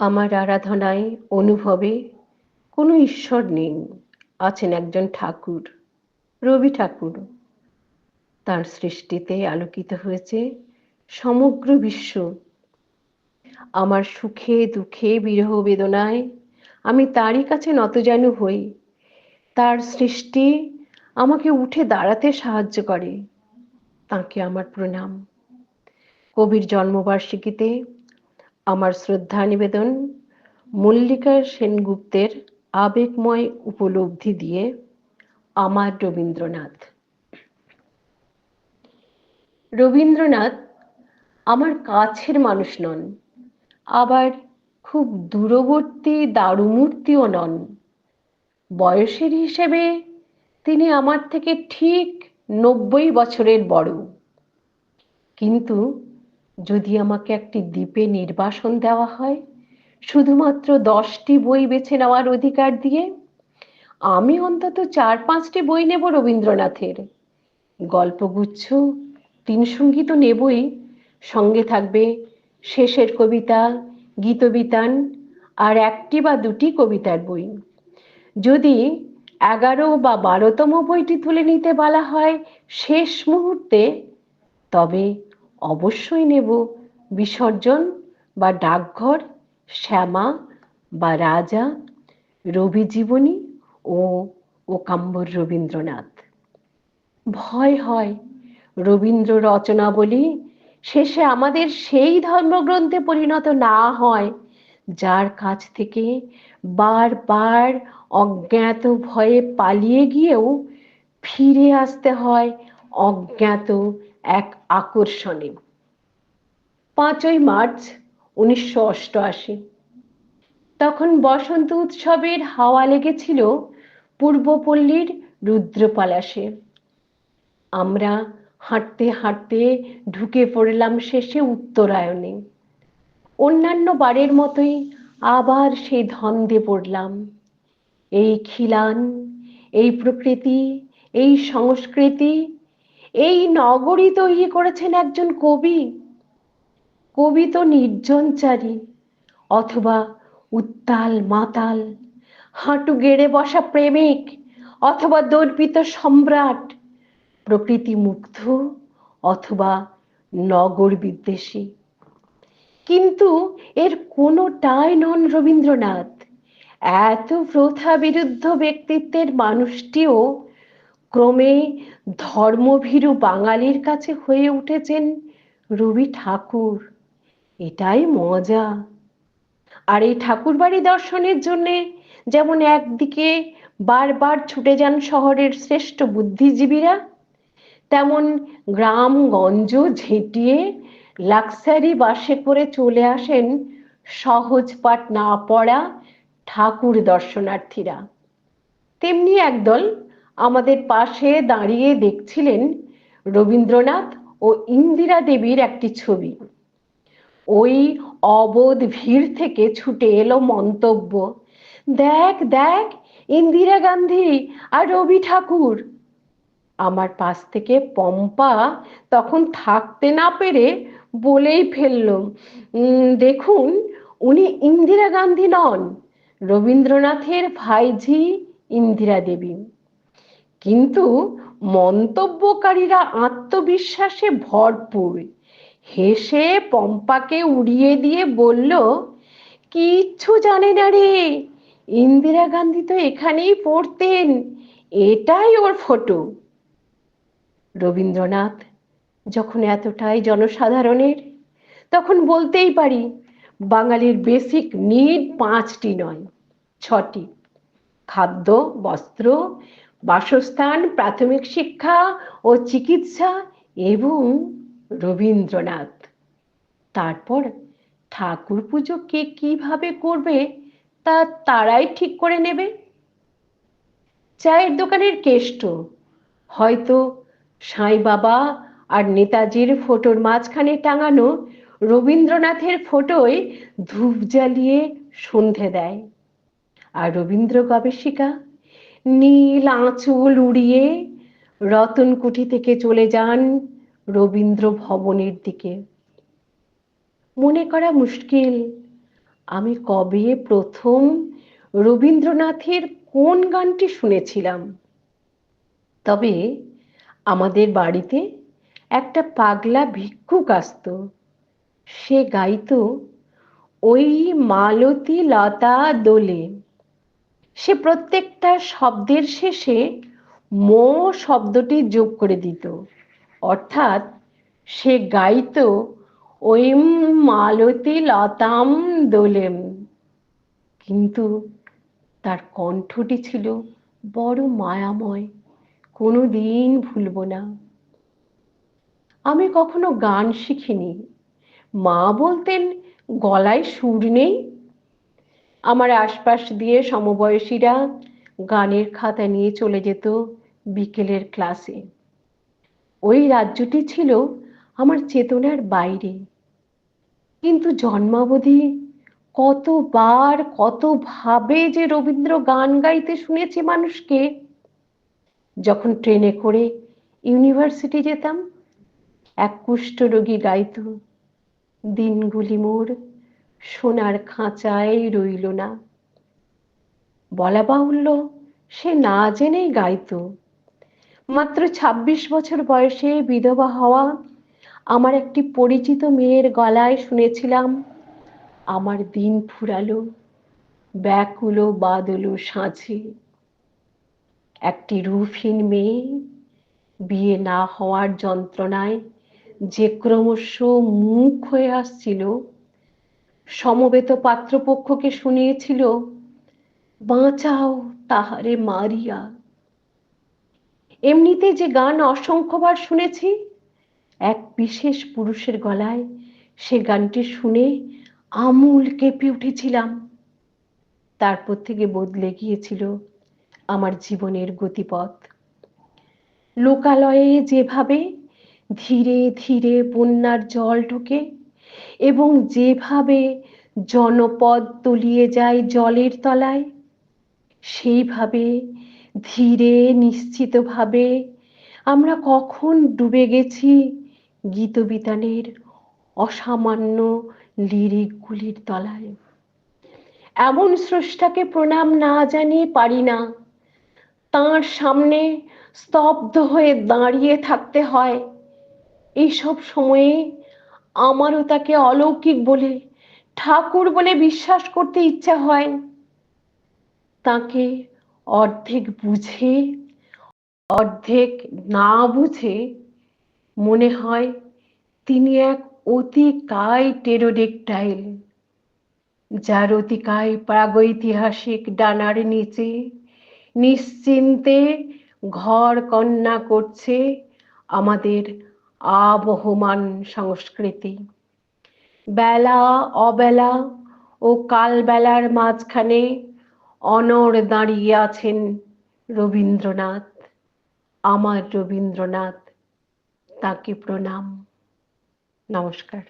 আমার আরাধনায়, অনুভবে কোনো ঈশ্বর নেই, আছেন একজন ঠাকুর, রবি ঠাকুর। তার সৃষ্টিতে আলোকিত হয়েছে সমগ্র বিশ্ব। আমার সুখে দুঃখে বিরহ বেদনায় আমি তারই কাছে নতজানু হই। তার সৃষ্টি আমাকে উঠে দাঁড়াতে সাহায্য করে। তাকে আমার প্রণাম। কবির জন্মবার্ষিকীতে আমার শ্রদ্ধা নিবেদন। মল্লিকা সেনগুপ্তের আবেগময় উপলব্ধি দিয়ে আমার রবীন্দ্রনাথ। রবীন্দ্রনাথ আমার কাছের মানুষ নন, আবার খুব দূরবর্তী দারুমূর্তিও নন। বয়সের হিসেবে তিনি আমার থেকে ঠিক নব্বই বছরের বড়। কিন্তু যদি আমাকে একটি দ্বীপে নির্বাসন দেওয়া হয়, শুধুমাত্র দশটি বই বেছে নেওয়ার অধিকার দিয়ে, আমি অন্তত চার পাঁচটি বই নেব রবীন্দ্রনাথের। গল্পগুচ্ছ তিন সঙ্গী তো নেবই। সঙ্গে থাকবে শেষের কবিতা, গীতবিতান আর একটি বা দুটি কবিতার বই। যদি এগারো বা বারোতম বইটি তুলে নিতে বলা হয় শেষ মুহূর্তে, তবে অবশ্যই নেব। বিসর্জন বা ডাকঘর, শ্যামা বা রাজা রবি জীবনী ও ওকাম্বর রবীন্দ্রনাথ। ভয় হয় রবীন্দ্র রচনাবলী শেষে আমাদের সেই ধর্মগ্রন্থে পরিণত না হয়, যার কাছ থেকে বারবার অজ্ঞাত ভয়ে পালিয়ে গিয়েও ফিরে আসতে হয় অজ্ঞাত এক আকর্ষণে। পাঁচই মার্চ উনিশশো অষ্টআশি। তখন বসন্ত উৎসবের হাওয়া লেগেছিল পূর্বপল্লীর রুদ্রপলাশে। আমরা হাঁটতে হাঁটতে ঢুকে পড়লাম শেষে উত্তরায়ণে। অন্যান্য বারের মতোই আবার সেই ধন্দে পড়লাম। এই খিলান, এই প্রকৃতি, এই সংস্কৃতি এই নগরী তৈরি করেছেন একজন কবি। কবি তো নির্জনচারী, অথবা উত্তাল মাতাল, হাঁটু গেড়ে বসা প্রেমিক, অথবা দর্পিত সম্রাট, প্রকৃতি মুগ্ধ, অথবা নগর বিদ্বেষী। কিন্তু এর কোনোটাই নন রবীন্দ্রনাথ। এত প্রথা বিরুদ্ধ ব্যক্তিত্বের মানুষটিও ক্রমে ধর্মভীরু বাঙালির কাছে হয়ে উঠেছেন রবি ঠাকুর। এটাই মজা। আর এই ঠাকুর বাড়ি দর্শনের জন্যে যেমন একদিকে বারবার ছুটে যান শহরের শ্রেষ্ঠ বুদ্ধিজীবীরা, তেমন গ্রামগঞ্জ ঝেঁটিয়ে লাক্সারি বাসে করে চলে আসেন সহজ পাঠ না পড়া ঠাকুর দর্শনার্থীরা। তেমনি একদল আমাদের পাশে দাঁড়িয়ে দেখছিলেন রবীন্দ্রনাথ ও ইন্দিরা দেবীর একটি ছবি। ওই অবোধ ভিড় থেকে ছুটে এলো মন্তব্য, দেখ দেখ, ইন্দিরা গান্ধী আর রবি ঠাকুর। আমার পাশ থেকে পম্পা তখন থাকতে না পেরে বলেই ফেলল দেখুন, উনি ইন্দিরা গান্ধী নন, রবীন্দ্রনাথের ভাইঝি ইন্দিরা দেবী। কিন্তু মন্তব্যকারীরা আত্মবিশ্বাসে ভরপুর। হেসে পম্পাকে উড়িয়ে দিয়ে বলল, কিচ্ছু জানে না রে, ইন্দিরা গান্ধী তো এখানেই পড়তেন, এটাই ওর ফটো। রবীন্দ্রনাথ যখন এতটাই জনসাধারণের, তখন বলতেই পারি, বাঙালির বেসিক নিড পাঁচটি নয়, ছটি। খাদ্য, বস্ত্র বাসস্থান, প্রাথমিক শিক্ষা ও চিকিৎসা এবং রবীন্দ্রনাথ। তারপর ঠাকুর পুজো কে কীভাবে করবে তা তারাই ঠিক করে নেবে। চায়ের দোকানের কেষ্ট, হয়তো সাই বাবা আর নেতাজির ফটোর মাঝখানে টাঙানো রবীন্দ্রনাথের ফটোয় ধূপ জ্বালিয়ে সন্ধে দেয়। আর রবীন্দ্র গবেষিকা নীল আঁচল উড়িয়ে রতনকুঠি থেকে চলে যান রবীন্দ্র ভবনের দিকে। মনে করা মুশকিল, আমি কবে প্রথম রবীন্দ্রনাথের কোন গানটি শুনেছিলাম? তবে আমাদের বাড়িতে একটা পাগলা ভিক্ষুক আসত। সে গাইতো, ওই মালতী লতা দোলে সে প্রত্যেকটা শব্দের শেষে ম শব্দটি যোগ করে দিত। অর্থাৎ সে গাইতো ওই মালতী লতাম দোলেম। কিন্তু তার কণ্ঠটি ছিল বড় মায়াময় কোনো দিন ভুলব না। আমি কখনো গান শিখিনি। মা বলতেন, গলায় সুর নেই আমার আশপাশ দিয়ে সমবয়সীরা গানের খাতা নিয়ে চলে যেত বিকেলের ক্লাসে। ওই রাজ্যটি ছিল আমার চেতনার বাইরে। কিন্তু জন্মাবধি কতবার, কতভাবে যে রবীন্দ্র গান গাইতে শুনেছি মানুষকে, যখন ট্রেনে করে ইউনিভার্সিটি যেতাম, এক কুষ্ঠরোগী গাইত, দিনগুলি মোর সোনার খাঁচায় রইল না। বলা বাহুল্য, সে না জেনেই গাইত। মাত্র ২৬ বছর বয়সে বিধবা হওয়া আমার একটি পরিচিত মেয়ের গলায় শুনেছিলাম, আমার দিন ফুরালো, ব্যাকুলো, বাদলো, সাঁঝে। একটি রুফিন মেয়ে, বিয়ে না হওয়ার যন্ত্রণায় যে ক্রমশ মুখ হয়ে আসছিল সমবেত পাত্রপক্ষকে শুনিয়েছিল, বাঁচাও তাহারে মারিয়া। এমনিতে যে গান অসংখ্যবার শুনেছি, এক বিশেষ পুরুষের গলায় সে গানটি শুনে আমূল কেঁপে উঠেছিলাম। তারপর থেকে বদলে গিয়েছিল আমার জীবনের গতিপথ। লোকালয়ে যেভাবে ধীরে ধীরে বন্যার জল ঢোকে এবং যেভাবে জনপদ তলিয়ে যায় জলের তলায়, সেইভাবে ধীরে নিশ্চিতভাবে আমরা কখন ডুবে গেছি গীতবিতানের অসামান্য লিরিকগুলির তলায়। এমন স্রষ্টাকে প্রণাম না জানিয়ে পারি না। তাঁর সামনে স্তব্ধ হয়ে দাঁড়িয়ে থাকতে হয়। এইসব সময়ে আমারও তাকে অলৌকিক বলে ঠাকুর বলে বিশ্বাস করতে ইচ্ছা হয়। তাকে অর্ধেক বুঝে, অর্ধেক না বুঝে মনে হয় তিনি এক অতি অতিকায় টেরোডেকটাইল যার অতিকায় প্রাগৈতিহাসিক ডানার নিচে নিশ্চিন্তে ঘর কন্যা করছে আমাদের আবহমান সংস্কৃতি। বেলা, অবেলা ও কালবেলার মাঝখানে অনর দাঁড়িয়ে আছেন রবীন্দ্রনাথ। আমার রবীন্দ্রনাথ তাকে প্রণাম। নমস্কার।